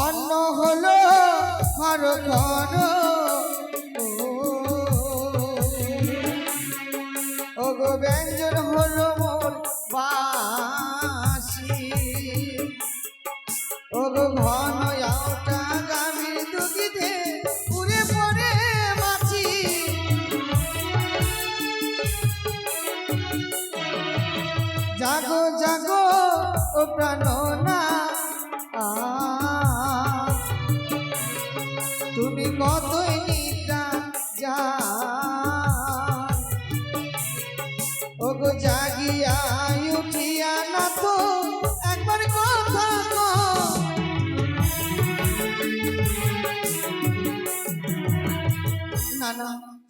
অন্ন হলো মারধন। ও গো ব্যঞ্জন হলো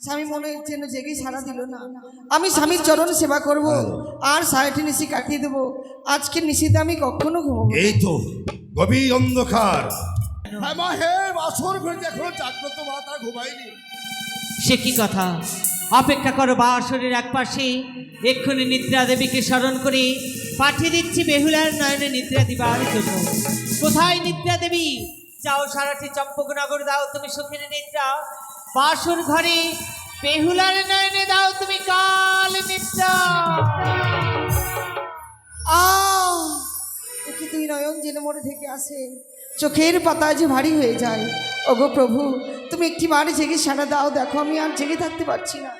স্বামী মনে যেন জেগে সারা দিল না। আমি স্বামীর চরণ সেবা করব আর সাড়ে নিশি কাটিয়ে দেবো। আজকে নিশিতে আমি কখনো ঘুমবো এই তো গভীর অন্ধকার। হ্যাঁ হে বাসর এখনও জাগ্রত সে কি কথা? অপেক্ষা করো বা আসরের এক পাশে এক্ষুনি নিদ্রা দেবীকে স্মরণ করে পাঠিয়ে দিচ্ছি বেহুলার নয়নে নিদ্রা দিবার জন্য। কোথায় নিদ্রা দেবী? যাও সারাটি চম্পকনগর দাও তুমি সুখের নিদ্রা। বাসর ঘরে বেহুলার নয়নে দাও তুমি কাল নিদ্রা দেখি তুই নয়ন জেনে মরে থেকে আসে। চোখের পাতা যে ভারী হয়ে যায়। ওগো প্রভু, তুমি একটি বারে জেগে সারা দাও। দেখো, আমি আর জেগে থাকতে পারছি না।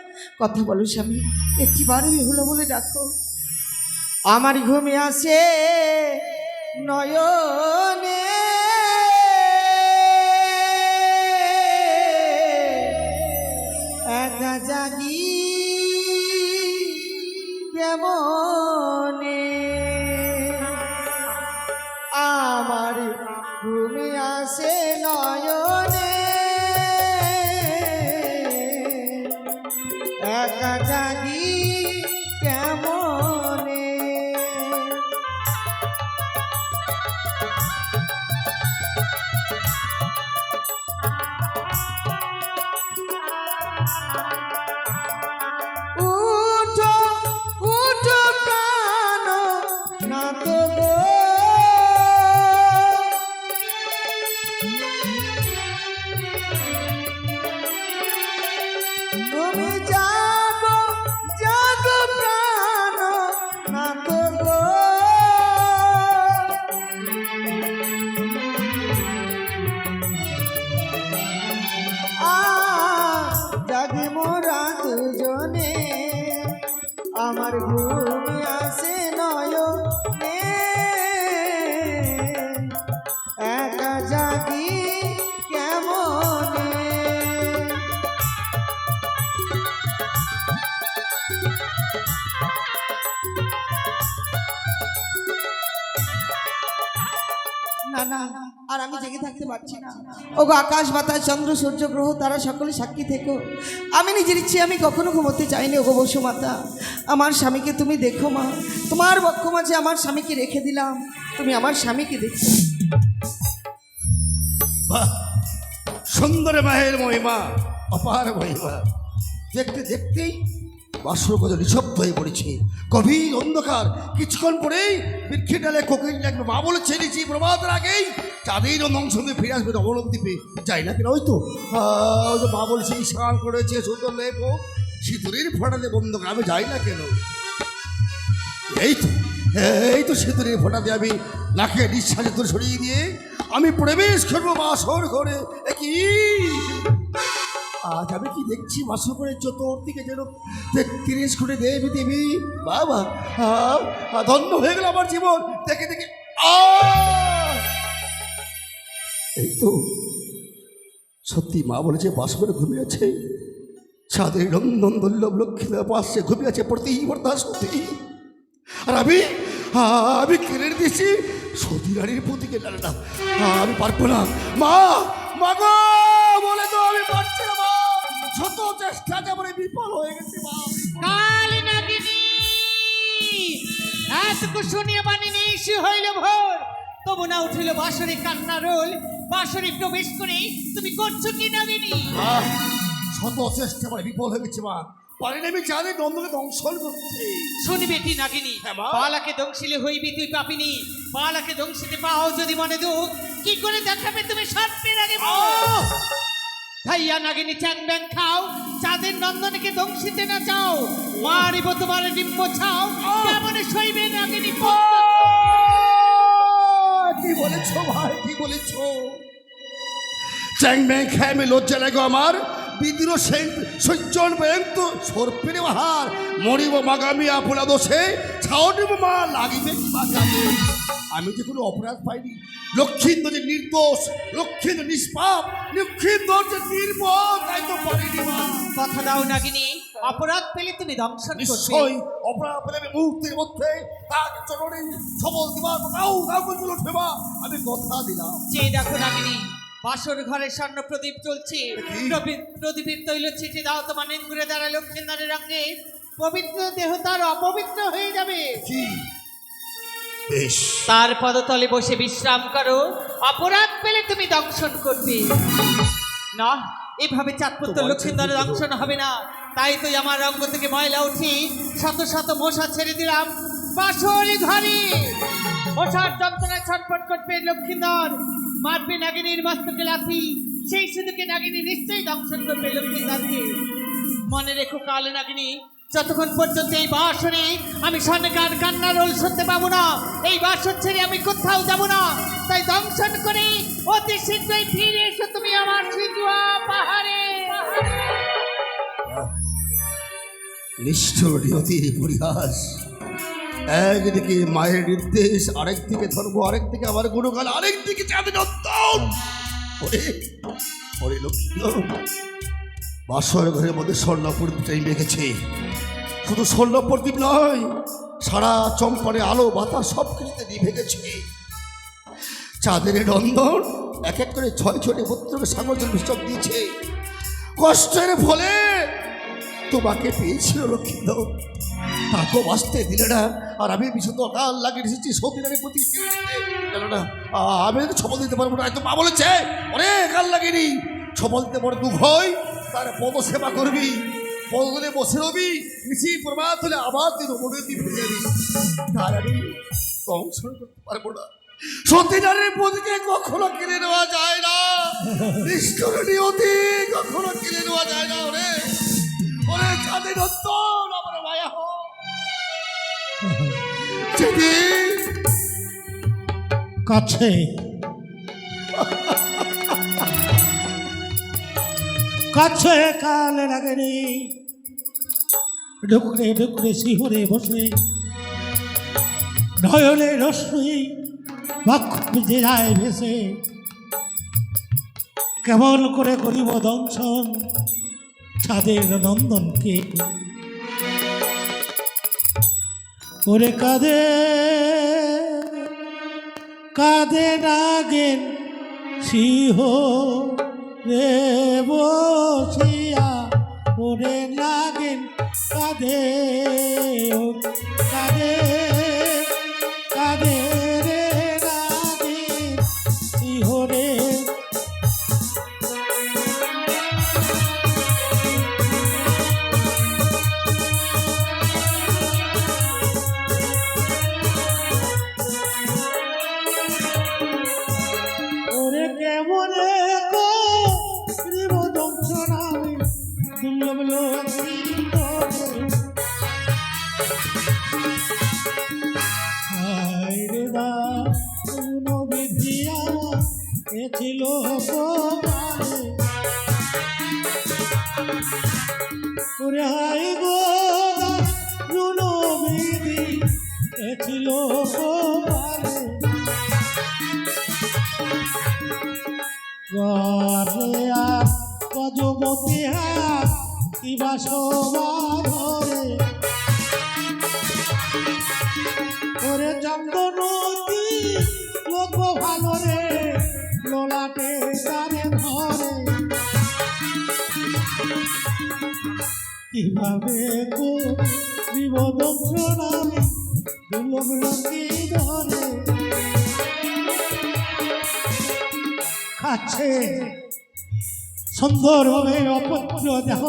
কথা বলো স্বামী একটি বারে হলো বলে ডাকো। আমার ঘুমে আসে নয়নে জাগি কেমনে। আমার ঘুমে জাগে মোরা দুজনে। আমার ঘুম আর আমি জেগে থাকতে পারছি না। ওগো আকাশ বাতাস চন্দ্র সূর্য গ্রহ তারা সকলে সাক্ষী থেকো। আমি নিজের ইচ্ছে আমি কখনো ঘুমোতে চাইনি ওগো বসু মাতা। আমার স্বামীকে তুমি দেখো মা। তোমার বক্ষ মাঝে আমার স্বামীকে রেখে দিলাম। তুমি আমার স্বামীকে দেখো। সুন্দর মায়ের মহিমা অপার মহিমা। দেখতে দেখতেই বাসর কত নিঃশব্দ হয়ে পড়েছে। গভীর অন্ধকার। কিছুক্ষণ পরেই বৃক্ষে ডালে কোকিল লাগবে মা বলে ছেড়েছি প্রভাতের আগেই চাঁদের অংশ দিয়ে ফিরে আসবে অবলম্বীপে যাই না কিনা ওই তো মা বলছে স্নান করেছে সুন্দর লেপ সিঁদুরের ফোটাতে বন্ধ আমি যাই না কেন? এই তো এই তো সিঁদুরের ফোটাতে আমি নাকে নিঃশ্বাসে তোর সরিয়ে দিয়ে আমি প্রবেশ করব বাসর ঘরে। কি? আজ আমি কি দেখছি করে চতুর্দিকে যেন তেত্রিশ কোটি দেবী দেবী। বাবা ধন্য হয়ে গেল আমার জীবন। দেখে দেখে এই তো সত্যি মা বলেছে বাস করে ঘুমিয়ে আছে। ছাদের রন্ধন দুর্লভ লক্ষ্মী পাশে ঘুমিয়ে আছে প্রতি বর্তা সত্যি। আর আমি আমি কেড়ে দিয়েছি সতী রানীর প্রতিকে না। আমি পারব না। মা মা বলে শত চেষ্টা যেমন বিফল হয়ে গেছে কাল নাগিনী এতটুকু শুনিয়ে বাণী নিশি হইল ভোর তবু না উঠিল বাসরে কান্না রোল বাসরে প্রবেশ করে তুমি করছ কি নাগিনী শত চেষ্টা করে বিফল হয়ে গেছে মা পারিনি আমি চাঁদে দ্বন্দ্বকে দংশন করতে শুনি বেটি নাগিনী হ্যাঁ। পালাকে দংশিলে হইবি তুই পাপিনি পালাকে দংশিতে পাও যদি মনে দুঃখ কি করে দেখাবে তুমি সর্পের আগে মুখ? আহ! ভাইয়া নাগিনী চ্যাং ব্যাং খাও। চাঁদের নন্দনকে দংশিতে না চাও। মারিব তোমার ডিম্ব ছাও। কেমন সইবে নাগিনী! কি বলেছ ভাই কি বলেছ? চ্যাং ম্যাং খায় আমি লজ্জা লাগে আমার। বিদ্রোহ সেই সজ্জন ব্যাং তো সর্পের বাহার। মরিব মাগামি আপনা দোষে ছাওটিব মা লাগিবে কি মাগামে আমি যে কোনো অপরাধ পাইনি। লক্ষ্মীন্দ্র যে নির্দোষ লক্ষ্মীন্দ্র নিষ্পাপ লক্ষ্মীন্দ্র যে নির্মল তাই তো পারিনি মা। কথা দাও নাগিনী অপরাধ পেলে তুমি দংশন নিশ্চয়ই অপরাধ পেলে আমি মুহূর্তের মধ্যে তার চরণে সবল দেবার তাও তাও উঠবে মা আমি কথা দিলাম। যে দেখো নাগিনী বাসর ঘরে স্বর্ণ প্রদীপ চলছে প্রদীপের তৈল ছিটে দাও তোমার নেঙ্গুরে দ্বারা লক্ষ্মীন্দারের রঙে পবিত্র দেহ তার অপবিত্র হয়ে যাবে। তার পদতলে বসে বিশ্রাম করো। অপরাধ পেলে তুমি দংশন করবে। না এভাবে চাঁদপুত্র লক্ষ্মীন্দরের দংশন হবে। না। তাই তো আমার রঙ্গ থেকে ময়লা উঠি শত শত মশা ছেড়ে দিলাম। বাসরি ঘরে। মশার যন্ত্রণায় ছটফট করবে লক্ষ্মীন্দর মারবে নাগিনীর মস্তকে লাথি। সেই সুযোগে নাগিনী নিশ্চয়ই দংশন করবে লক্ষ্মীন্দরকে মনে রেখো কালে নাগিনী যতক্ষণ পর্যন্ত এই বাসরে আমি স্বর্ণকার কান্নার রোল শুনতে পাবো না। এই বাসন ছেড়ে আমি কোথাও যাব না। তাই দংশন করে অতি শীঘ্রই ফিরে এসো তুমি আমার সিজুয়া পাহাড়ে। নিষ্ঠুর নিয়তির পরিহাস। একদিকে মায়ের নির্দেশ, আরেকদিকে ধর্ম, আরেকদিকে আমার গুণগান, আরেকদিকে চাঁদের অন্তর ওরে ওরে লক্ষ্মী। বাসর ঘরের মধ্যে স্বর্ণ প্রদীপটাই মেঘেছে শুধু স্বর্ণ প্রদীপ নয়, সারা চম্পরে আলো, বাতাস সব কিছুতে নিভে গেছে চাঁদের নন্দন এক এক করে ছয় ছয়টি পুত্রকে সাগরজন বিসর্জন দিয়েছে। কষ্টের ফলে তোমাকে পেয়েছিল লক্ষ্মীদ তাকেও বাঁচতে দিলে না, আর আমি বিশুদ্ধ অকাল লাগিয়ে এসেছি সতীনারী প্রতি কেড়ে না আ- আমি তো ছবল দিতে পারব না একদম মা বলেছে, অনেক কাল লাগেনি ছবল দিতে দুঃখ হয়। তার পদ সেবা করবি। পদলে বসে রবি। মিশি প্রমাদ হলে আবার তুই রবি ফিরে যাবি। তার আমি দংশন করতে পারব না। সতীনারীর প্রতিকে কখনো কিনে নেওয়া যায় না। নিষ্ঠুর নিয়তি কখনো কিনে নেওয়া যায় না ওরে। ওরে চাঁদের অন্তর আমার মায়া হো। যেদিন কাছে কাছে কাল লাগেনি। ঢুকরে ঢুকরে শিহরে বসে নয়নে রশ্মি বক্ষ যায় ভেসে। কেমন করে করিব দংশন ছাদের নন্দনকে? ওরে কাঁদে কাঁদে নাগেন সিংহ রে বসিয়া ওরে নাগেন কাঁদে ও কাঁদে কাঁদে রে নাগেন সিংহ রে। ওরে কো রিব দংশনামি দুর্লভ এ ছিল গোপালে গো কোনো বিধি ছিল গরিয়া গজবতী হাত কিবা সবারে ওরে চন্দ্রনদী লোক ভালো রে, লোলাটে গানে ধরে। কীভাবে গো বিপদ ধরে। খাচ্ছে হবে অপত্র দেহ,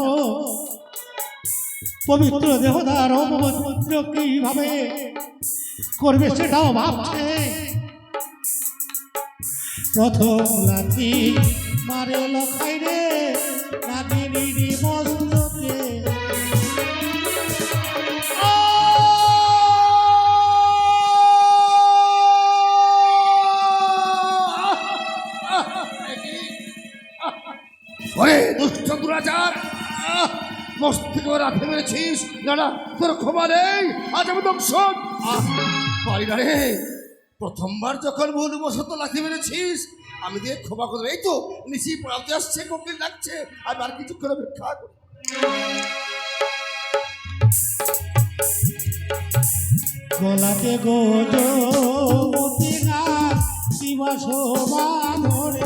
পবিত্র দেহ তার অপবিত্র কীভাবে করবে সেটাও ভাবছে। প্রথম লাঠি মারে লখাই পেরেছিস? না না তোর ক্ষমা নেই। আজ আমি আহ, পারি না রে। প্রথমবার যখন ভুল বসত লাথি মেরেছিস আমি দিয়ে ক্ষমা করে এই তো নিচি পড়াতে আসছে কোকিল লাগছে আমি আর কিছুক্ষণ অপেক্ষা করি। গলাতে গোজমতি না শিবা শোভা ধরে।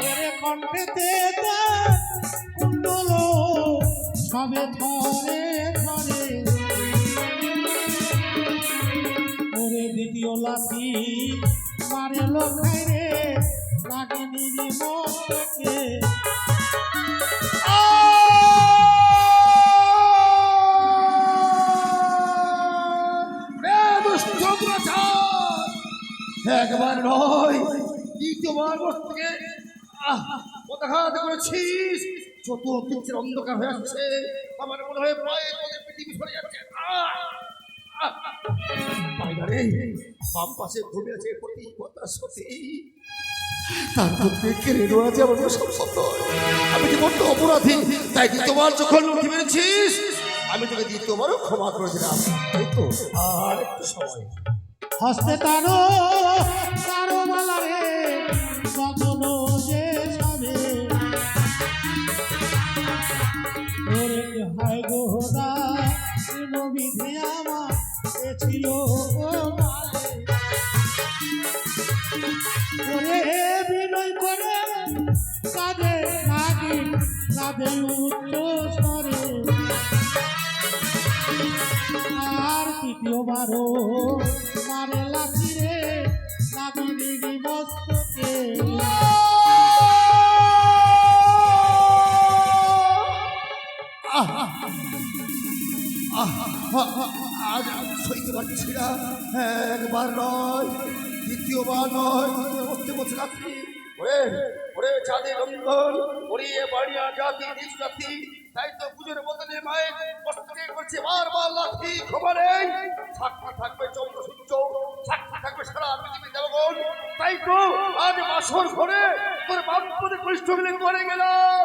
ওরে কণ্ঠেতে তার সবে ধরে ধরে ওরে দ্বিতীয় লাঠি মারে লোকাই রে নাগিনীর মস্তকে রে দুষ্ট দুরাচার! একবার নয় দ্বিতীয়বার মস্তকে আহ, পদাঘাত করেছিস? চতুর্দিকের অন্ধকার হয়ে আসছে। আমার মনে হয় ভয়ে তোদের পৃথিবী সরে যাচ্ছে। সতী তার মধ্যে কেড়ে আমার সব সত্য। আমি যে বড্ড অপরাধী, তাই দ্বিতীয়বার যখন লক্ষ্মী মেরেছিস? আমি তোকে দ্বিতীয়বারও ক্ষমা করে দিলাম। তো, আর একটু সময়। হস্তে তারো তারো নবিধি আমার ছিল কাঁদে কাঁদে উচ্চ স্বরে আর তৃতীয়বারও মারে লাঠি রে নাগিনীর মস্তকে। আজ সইতে পারছি না। একবার নয়, দ্বিতীয়বার নয় করতে বসে রাখি ওরে ওরে চাঁদে রঙ্গন ওরিয়ে বাড়িয়া জাতি, নিজ জাতি। তাই তো পুজোর বদলে মায়ের কষ্টকে করছে বারবার লাঠি খবর। সাক্ষী থাকবে চন্দ্র সূর্য সাক্ষী থাকবে সারা পৃথিবী দেবগণ। তাই তো আজ বাসর ঘরে তোর বাম পদে কৃষ্ণ করে গেলাম।